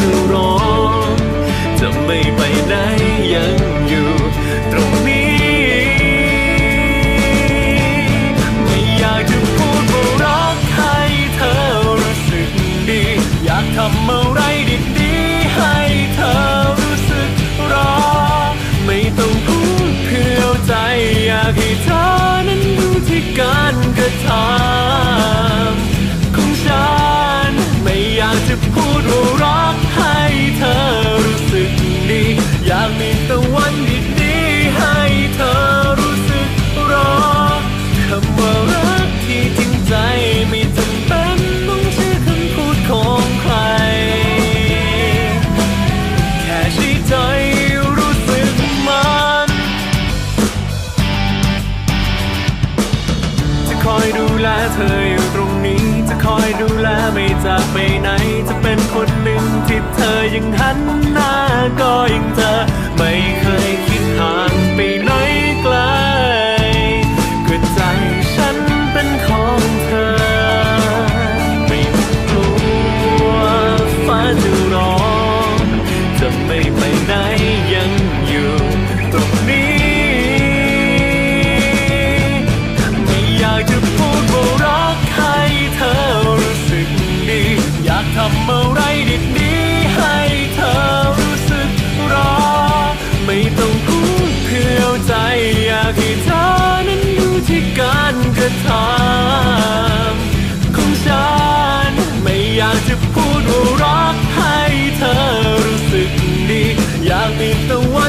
จะร้องจะไม่ไปไหนยังอยู่ตรงนี้ไม่อยากจะพูดว่ารักให้เธอรู้สึกดีอยากทำอะไรดีๆให้เธอรู้สึกรอ ไม่ต้องพูดเพื่อใจอยากให้เธอนั้นดูที่การกระทำ คอยดูแลเธออยู่ตรงนี้ จะคอยดูแลไม่จากไปไหน จะเป็นคนหนึ่งที่เธอยังหันหน้าก็ยังเจอ ทำอะไรดีๆให้เธอรู้สึกรอ ไม่ต้องพูดเพื่อใจอยากให้เธอนั้นดูที่การกระทำ